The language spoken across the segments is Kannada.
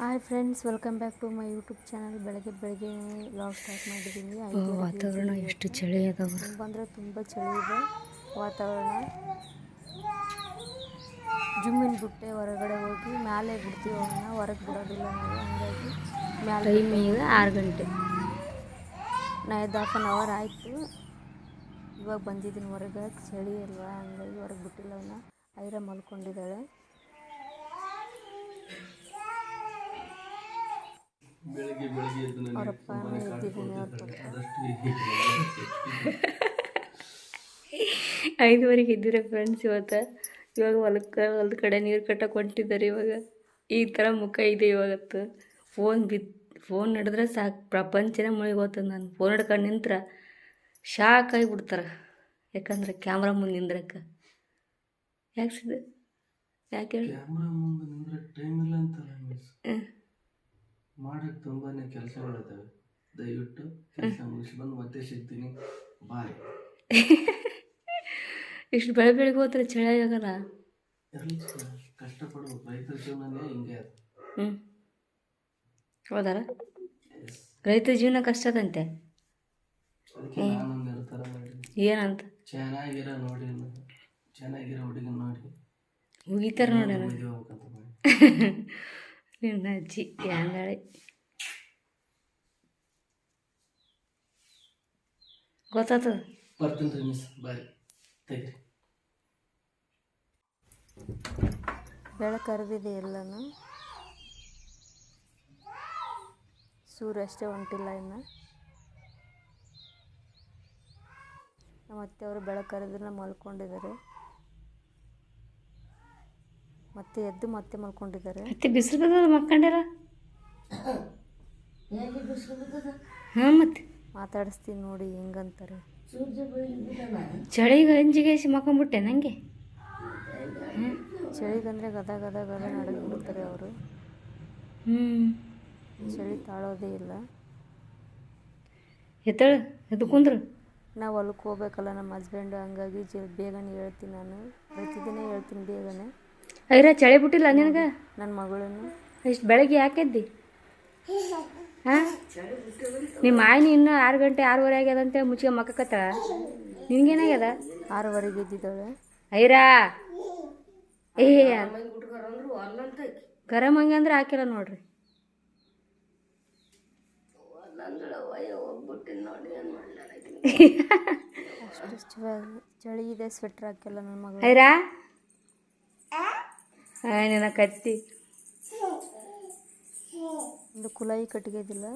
Hi friends welcome back to my YouTube channel ಬೆಳಗ್ಗೆ ಬೆಳಗ್ಗೆ ವ್ಲಾಗ್ ಸ್ಟಾರ್ಟ್ ಮಾಡಿದ್ದೀನಿ. ವಾತಾವರಣ ಎಷ್ಟು ಚಳಿ ಅದಾವ. ತುಂಬ ಅಂದರೆ ತುಂಬ ಚಳಿ ಇದೆ. ವಾತಾವರಣ. ಜುಮ್ಮಿನ ಬಿಟ್ಟೆ ಹೊರಗಡೆ ಹೋಗಿ ಮ್ಯಾಲೆ ಬಿಡ್ತೀವಿ ಅವನ್ನ ಹೊರಗೆ ಬಿಡೋದಿಲ್ಲ ನಾವು ಹಂಗಾಗಿ ಮ್ಯಾಲೆ ಟೈಮ್ ಈಗ ಆರು ಗಂಟೆ. ನೈದು ಹಾಫ್ ಆನ್ ಅವರ್ ಆಯಿತು. ಇವಾಗ ಬಂದಿದ್ದೀನಿ ಹೊರಗೆ. ಚಳಿ ಅಲ್ವಾ? ಹಂಗಾಗಿ ಹೊರಗೆ ಬಿಟ್ಟಿಲ್ಲ ಅವನ್ನ ಐರ ಮಲ್ಕೊಂಡಿದ್ದಾಳೆ. ಬೆಳಿಗ್ಗೆ ಬೆಳಿಗ್ಗೆ ಎದ್ದು ನನಗೆ ಅವರಪ್ಪ ಎದ್ದಿದ್ದೀನಿ ಅವ್ರ ಪಪ್ಪ ಆದಷ್ಟು ಐದುವರೆಗೆ ಇದ್ದೀರ ಫ್ರೆಂಡ್ಸ್ ಇವತ್ತು? ಇವಾಗ ಹೊಲಕ್ಕೆ ಹೊಲದ ಕಡೆ ನೀರು ಕಟ್ಟಕ್ಕೆ ಹೊಂಟಿದ್ದಾರೆ ಇವಾಗ. ಈ ಥರ ಮುಖ ಇದೆ ಇವಾಗತ್ತು ಫೋನ್ ಬಿದ್ದು ಫೋನ್ ನಡೆದ್ರೆ ಸಾಕು ಪ್ರಪಂಚನೇ ಮುಳುಗೋತದ ನಾನು ಫೋನ್ ಹಿಡ್ಕೊಂಡು ನಿಂತ್ರ ಶಾಕ್ ಆಗಿಬಿಡ್ತಾರೆ. ಯಾಕಂದ್ರೆ ಕ್ಯಾಮ್ರಾ ಮುಂದೆ ನಿಂದ್ರಕ್ಕೆ. ಯಾಕೆ ಸಿದ್ಧ ಯಾಕೆ ಮಾಡಕ್ಕೆ ತುಂಬಾನೇ ಕೆಲಸಗಳಿದ್ದಾವೆ ದಯವಿಟ್ಟು ಕೆಲಸ ಮುಗಿಸಿ ಬಂದು ಮತ್ತೆ ಸಿಗ್ತೀನಿ. ಬಾಯ್. ಇಷ್ಟು ಬೆಳೆ ಬೆಳಿಗ್ಗೆ ಹೋದ್ರೆ ಚಳಿ ಆಗಲ್ಲ? ಕಷ್ಟಪಡ್ಬೇಕು ರೈತರ ಜೀವನನೇ ಹಿಂಗೆ ಅದು. ಹ್ಞೂ ಹೌದಾರ ರೈತರ ಜೀವನ ಕಷ್ಟದಂತೆ ಏನಂತ? ಚೆನ್ನಾಗಿರೋ ನೋಡಿ ನಾನು. ಚೆನ್ನಾಗಿರೋ ಹುಡುಗಿ ನೋಡಿ. ಮುಗಿತಾರ ನೋಡ ನಿನ್ನ ಅಜ್ಜಿ ಯಾಂಗಾಳೆ ಗೊತ್ತಾತದ ಬರ್ತೀನಿ ರೀ ಮಿಸ್ ಬಾಯ್ ತೆಗ್ರಿ ಬೆಳೆ ಕರೆದಿದೆ ಎಲ್ಲನೂ ಸೂರ್ಯ ಅಷ್ಟೇ ಹೊಂಟಿಲ್ಲ ಇನ್ನು ನಮ್ಮ ಅತ್ತೆಯವರು ಬೆಳಕರೆದ್ರೆ ಮಲ್ಕೊಂಡಿದ್ದಾರೆ ಮತ್ತೆ ಎದ್ದು ಮತ್ತೆ ಮಲ್ಕೊಂಡಿದ್ದಾರೆ. ಮತ್ತೆ ಬಿಸಿಲು ಬರ್ತದ ಮಕ್ಕಂಡ್ಯಾರ ಹಾಂ ಮತ್ತೆ. ಮಾತಾಡಿಸ್ತೀನಿ ನೋಡಿ ಹೆಂಗಂತಾರೆ. ಚಳಿಗೆ ಅಂಜಿಗೇಸಿ ಮಕ್ಕೊಂಬಿಟ್ಟೆ ನನಗೆ ಚಳಿಗಂದ್ರೆ ಗದ ಗದ ಗದ ನಡಗಿ ಬಿಡ್ತಾರೆ ಅವರು. ಹ್ಞೂ ಚಳಿ ತಾಳೋದೇ ಇಲ್ಲ. ಎತ್ತಳು ಎದ್ದು ಕುಂದ್ರು. ನಾವು ಹೊಲಕ್ಕೆ ಹೋಗ್ಬೇಕಲ್ಲ ನಮ್ಮ ಹಸ್ಬೆಂಡ್ ಹಂಗಾಗಿ ಜ ಬೇಗನೆ ಹೇಳ್ತೀನಿ ನಾನು. ಪ್ರತಿದಿನ ಹೇಳ್ತೀನಿ ಬೇಗನೆ. ಐರ ಚಳಿ ಬಿಟ್ಟಿಲ್ಲ ನಿನಗೆ? ನನ್ನ ಮಗಳನ್ನು. ಇಷ್ಟು ಬೆಳಗ್ಗೆ ಯಾಕೆದ್ದಿ ಹಾಂ? ನಿಮ್ಮ ಆಯ್ನಿ ಇನ್ನೂ ಆರು ಗಂಟೆ ಆರೂವರೆ ಆಗ್ಯದಂತೆ ಮುಚ್ಚಿಗೆ ಮಕ್ಕತ್ತ ನಿನ್ಗೇನಾಗ್ಯದ? ಆರೂವರೆಗೆ ಎದ್ದಿದ್ದಾಳೆ. ಐರಾ. ಏ ಗರಂ ಹಂಗೆ ಅಂದ್ರೆ ಹಾಕಿಲ್ಲ ನೋಡ್ರಿ. ಚಳಿ ಇದೆ ಸ್ವೆಟ್ರ್ ಹಾಕಿಲ್ಲ ನನ್ನ ಮಗಳು. ಐರಾ. ನಿನ್ನ ಕತ್ತಿ. ಒಂದು ಕುಲಾಯಿ ಕಟ್ಟಿಗೆದಿಲ್ಲ.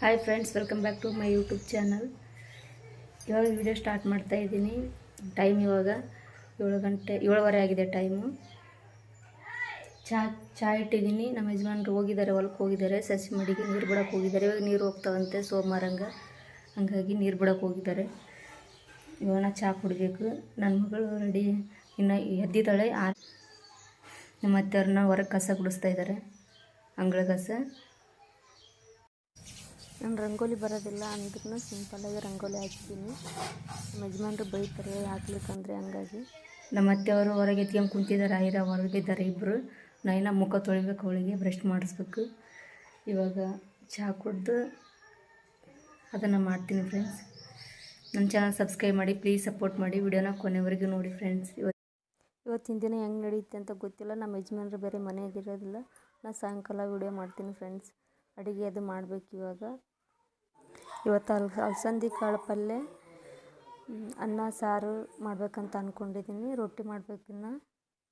Hi friends welcome back to my YouTube channel. ಇವಾಗ ವಿಡಿಯೋ ಸ್ಟಾರ್ಟ್ ಮಾಡ್ತಾ ಇದ್ದೀನಿ. ಟೈಮ್ ಇವಾಗ ಏಳು ಗಂಟೆ ಏಳುವರೆ ಆಗಿದೆ ಟೈಮು. ಚಾ ಚಾ ಇಟ್ಟಿದ್ದೀನಿ. ನಮ್ಮ ಯಜಮಾನ್ರು ಹೋಗಿದ್ದಾರೆ ಹೊಲಕ್ಕೆ ಹೋಗಿದ್ದಾರೆ. ಸಸಿ ಮಡಿಗೆ ನೀರು ಬಿಡೋಕೆ ಹೋಗಿದ್ದಾರೆ. ಇವಾಗ ನೀರು ಹೋಗ್ತಾವಂತೆ ಸೋಮವಾರಂಗ. ಹಂಗಾಗಿ ನೀರು ಬಿಡೋಕೆ ಹೋಗಿದ್ದಾರೆ. ಇವಾಗ ನಾ ಚಹಾ ಕುಡಿಬೇಕು. ನನ್ನ ಮಗಳು ರೆಡಿ ಇನ್ನು ಎದ್ದಿದ್ದಾಳೆ ಆ ನಮ್ಮ ಅತ್ತೆಯವ್ರನ್ನ ಹೊರಗೆ ಕಸ ಗುಡಿಸ್ತಾ ಇದ್ದಾರೆ ಅಂಗಳ ಕಸ. ನಾನು ರಂಗೋಲಿ ಬರೋದಿಲ್ಲ ಅಂದ್ರೂ ಸಿಂಪಲಾಗಿ ರಂಗೋಲಿ ಹಾಕ್ತೀನಿ. ನಮ್ಮ ಯಜಮಾನ್ರು ಬೈತಾರೆ ಹಾಕ್ಲಿಕ್ಕಂದ್ರೆ ಹಂಗಾಗಿ. ನಮ್ಮ ಅತ್ತೆಯವರು ಹೊರಗೆ ಎತ್ಕೊಂಡು ಕುಂತಿದ್ದಾರೆ ಐರ ಹೊರಗಿದ್ದಾರೆ ಇಬ್ಬರು ನೈನ ಮುಖ ತೊಳಿಬೇಕು ಅವಳಿಗೆ ಬ್ರಷ್ ಮಾಡಿಸ್ಬೇಕು. ಇವಾಗ ಚಹಾ ಕುಡ್ದು ಅದನ್ನು ಮಾಡ್ತೀನಿ ಫ್ರೆಂಡ್ಸ್ ನನ್ನ ಚಾನಲ್ ಸಬ್ಸ್ಕ್ರೈಬ್ ಮಾಡಿ ಪ್ಲೀಸ್ ಸಪೋರ್ಟ್ ಮಾಡಿ ವಿಡಿಯೋನ ಕೊನೆವರೆಗೂ ನೋಡಿ ಫ್ರೆಂಡ್ಸ್ ಇವತ್ತಿನ ದಿನ ಹೆಂಗೆ ನಡೆಯುತ್ತೆ ಅಂತ ಗೊತ್ತಿಲ್ಲ. ನಮ್ಮ ಯಜಮಾನ್ರು ಬೇರೆ ಮನೆಯಾಗಿರೋದಿಲ್ಲ ನಾನು ಸಾಯಂಕಾಲ ವಿಡಿಯೋ ಮಾಡ್ತೀನಿ ಫ್ರೆಂಡ್ಸ್ ಅಡುಗೆ ಅದು ಮಾಡಬೇಕು ಇವಾಗ. ಇವತ್ತು ಅಲ್ ಅಲಸಂದಿ ಕಾಳು ಪಲ್ಯ ಅನ್ನ ಸಾರು ಮಾಡಬೇಕಂತ ಅಂದ್ಕೊಂಡಿದ್ದೀನಿ ರೊಟ್ಟಿ ಮಾಡ್ಬೇಕಿನ್ನ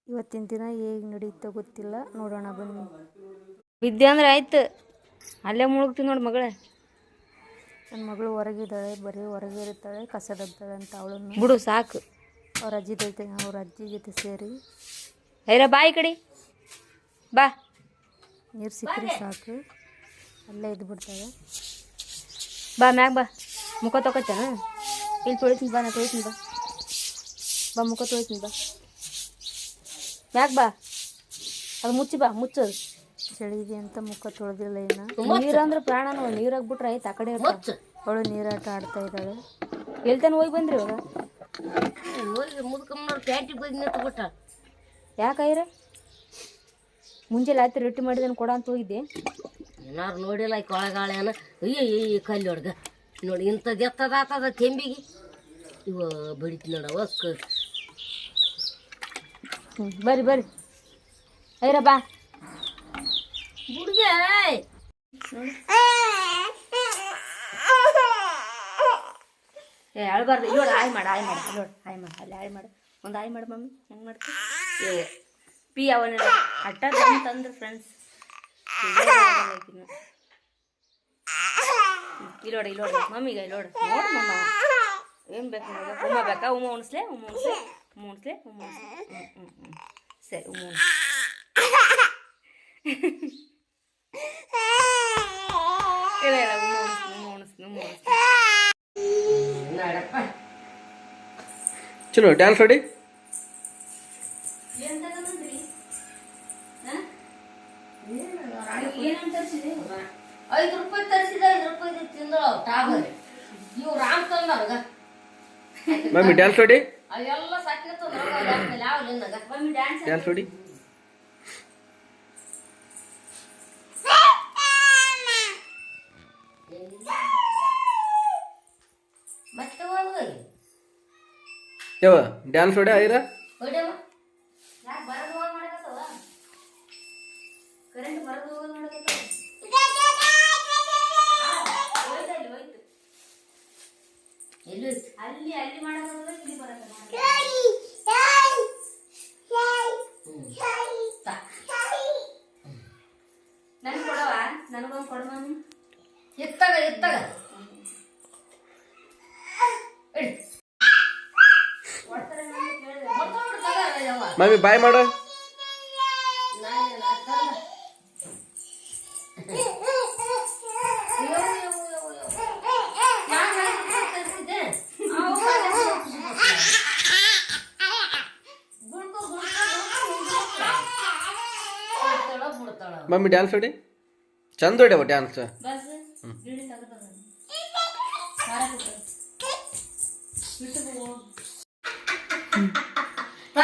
ಇವತ್ತಿನ ದಿನ ಹೇಗೆ ನಡೆಯುತ್ತೋ ಗೊತ್ತಿಲ್ಲ. ನೋಡೋಣ ಬನ್ನಿ. ವಿದ್ಯೆ ಅಂದ್ರೆ ಆಯ್ತು. ಅಲ್ಲೇ ಮುಳುಗ್ತೀನಿ ನೋಡಿ ಮಗಳೇ. ನನ್ನ ಮಗಳು ಹೊರಗಿದ್ದಾಳೆ ಬರೀ ಹೊರಗೆ ಇರ್ತಾಳೆ ಕಸ ದಬ್ತಾಳೆ ಅಂತ ಅವಳನ್ನು. ಬಿಡು ಸಾಕು. ಅವ್ರ ಅಜ್ಜಿ ಜೊತೆ ಅವ್ರ ಅಜ್ಜಿ ಜೊತೆ ಸೇರಿ. ಐರ ಬಾಯಿ ಕಡೆ. ಬಾ. ನೀರು ಸಿಕ್ಕರೆ ಸಾಕು. ಅಲ್ಲೇ ಇದ್ದು ಬಿಡ್ತಾಳೆ ಬಾ ಮ್ಯಾಗ ಬಾ. ಮುಖ ತೊಗೊತೇನ ಇಲ್ಲಿ ತೊಳಿತೀನಿ ಬಾ ನಾ ತೊಳಿತೀನಿ ಬಾ. ಬಾ ಮುಖ ತೊಳಿತೀನಿ ಬಾ. ಮ್ಯಾಗ ಬಾ. ಅದು ಮುಚ್ಚಿ ಬಾ ಮುಚ್ಚದು ಚಳಿ ಇದೆ ಅಂತ ಮುಖ ತೊಳೆದಿಲ್ಲ ಇನ್ನು. ನೀರಂದ್ರೆ ಪ್ರಾಣ ನೋಡಿ ನೀರಾಗ್ಬಿಟ್ರೆ ಆಯ್ತು ಆ ಕಡೆ. ಅವಳು ನೀರಾಟ ಆಡ್ತಾ ಇದ್ದಾಳೆ. ಎಲ್ತಾನ ಹೋಗಿ ಬಂದ್ರಿ ಇವಾಗ? ಯಾಕೆ ಐರ? ಮುಂಜಾನೆ ಆಯ್ತು ರೊಟ್ಟಿ ಮಾಡಿದನು ಕೊಡ ಅಂತ ಹೋಗಿದ್ದೆ. ಏನಾರು ನೋಡಿಲ್ಲ ಈ ಕೊಳಗಾಳೆನ? ಅಯ್ಯ ಈ ಕಲ್ಲಿ ಹೊಡ್ಗ. ನೋಡಿ ಇಂಥದ್ದು ಎತ್ತದ ಆತದ ಕೆಂಬಿಗೆ ಇವ ಬಡಿತು ನೋಡವ ಹ್ಞೂ ಬರ್ರಿ ಬರ್ರಿ. ಐರ ಬಾ. ಹುಡುಗ ಏ, ಅಳ್ಬಾರ್ದು. ಇವಳು ಆಯ್ ಮಾಡು ಆಯ್ ಮಾಡು. ನೋಡಿ ನೋಡು ಆಯ್ ಮಾಡು. ಅಲ್ಲಿ ಆಯ್ ಮಾಡು. ಒಂದು ಆಯ್ ಮಾಡು ಮಮ್ಮಿ. ಹೆಂಗೆ ಮಾಡ್ತೀವಿ ಏ, ಪಿ ಅವನ ಅಟ್ಟ ಅಂತಂದ್ರೆ ಫ್ರೆಂಡ್ಸ್ ಇಲ್ಲೋಡ ಇಲ್ಲೋಡ ಮಮ್ಮಿಗೆ ಇಲ್ಲೋಡ ನೋಡಿ. ಮಮ್ಮ ಏನು ಬೇಕು ನಿಮಗೆ ಉಮ್ಮ ಬೇಕಾ? ಉಮ್ಮ ಉಣಿಸ್ಲೆ? ಉಮ್ಮ ಉಣಿಸ್ಲೆ? ಉಮ್ಮ ಉಣಿಸ್ಲೆ? ಉಮ್ಮ ಉಣಿಸ್ಲೆ? ಹ್ಞೂ ಹ್ಞೂ ಹ್ಞೂ ಸರಿ ಉಮ್ಮ ಚಲೋ ಡ್ಯಾನ್ಸ್ ಹೊಡಿ ಐದು ರೂಪಾಯಿ ತರಿಸಿದ ಐದು ರೂಪಾಯಿ ತಿಂದಳು ಟಾಬರ್ ಇವ್ರು ರಾಮ್ ತಂದವ್ರಗ ಮಮ್ಮಿ ಡ್ಯಾನ್ಸ್ ಹೊಡಿ ಅವೆಲ್ಲ ಮಮ್ಮಿ ಡ್ಯಾನ್ಸ್ ಡ್ಯಾನ್ಸ್ ಹೊಡಿ ಇಲ್ಲಿ ಡ್ಯಾನ್ಸ್ ಹೊಡೆ ಕೊಡವ ನನಗೊಂದು ಕೊಡು ಎತ್ತಾಗ ಎತ್ತಾಗ. ಗುಳ್ಕೊ. ಬಾಯ್ ಮಾಡು. ಮಮ್ಮಿ ಡ್ಯಾನ್ಸ್ ಹೊಡಿ ಚಂದ ಹೊಡ್ಯವ ಡ್ಯಾನ್ಸ್ ಬಸ್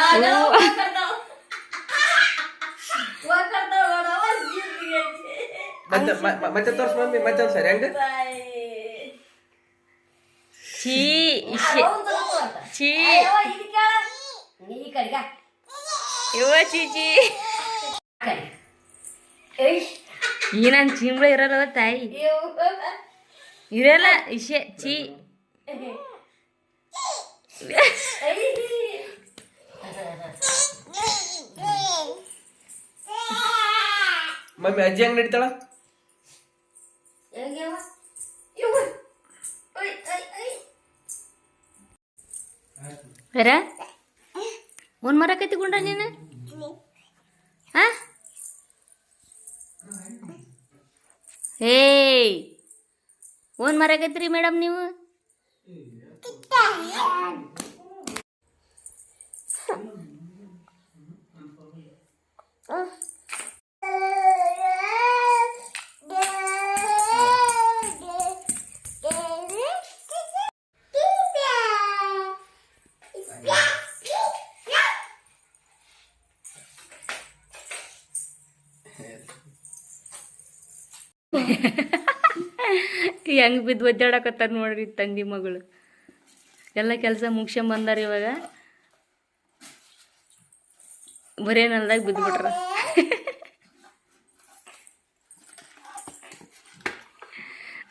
ಗಿಡಿ ತಗೋತದ ಖಾರ ಕೊಟ್ಟು ಬಿಟ್ಟು ಹೋಗು ತಾಗ ಹೋಗ್ಕರ್ತಾವ. ಹೋಗ್ಕರ್ತಾವ ನೋಡವ್ವ, ಜೀವ್ನಿಗೆ. ಮತ್ತೆ ಮ- ಮ- ಮತ್ತೆ ತೋರ್ಸ್ ಮಮ್ಮಿ ಮತ್ತೆ ಸರಿ ಹೆಂಗ ಛೀ ಅವ್ನ್ ತಗೋತು ಅಂತ. ಛೀ ಅಯ್ಯವ್ವ, ಇದು ಕೇಳ. ನೀ ಈ ಕಡೆಗ. ಇವ ಚೀಚಿ ಆ ಕಡೆ. ಏಯ್, ಈ ನನ್ ಚಿಂಬಳ ಇರಲ್ಲ ತಾಯಿ ಯವ್ವ. ಇರಲ್ಲ ಇಶೆ ಛೀ ಮಮ್ಮಿ ಅಜ್ಜಿ ಹೆಂಗ್ ನಡೀತಾಳ. ಬೇರ? ಒಂದ್ ಮರ ಕತ್ತಿಕೊಂಡ ನೀನು? ಹಾ ಏಯ್! ಒಂದ್ ಮರ ಕತ್ರಿ ಮೇಡಮ್ ನೀವು? ಹೆಂಗ್ ಬಿದ್ದು ಒದ್ದಾಡಕತ್ತಾರ ನೋಡ್ರಿ ತಂಗಿ ಮಗಳು. ಎಲ್ಲ ಕೆಲಸ ಮುಗ್ಸ್ಕೊಂಡ್ ಬಂದಾರ ಇವಾಗ. ಬರೇ ನಲ್ದಾಗ ಬಿದ್ದುಬಿಟ್ರ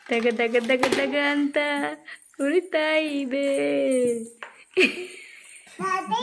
ತಗ ತಗ ತಗ ತಗ ಅಂತ ಕುಳಿತಾಯಿದೆ ಇದೆ.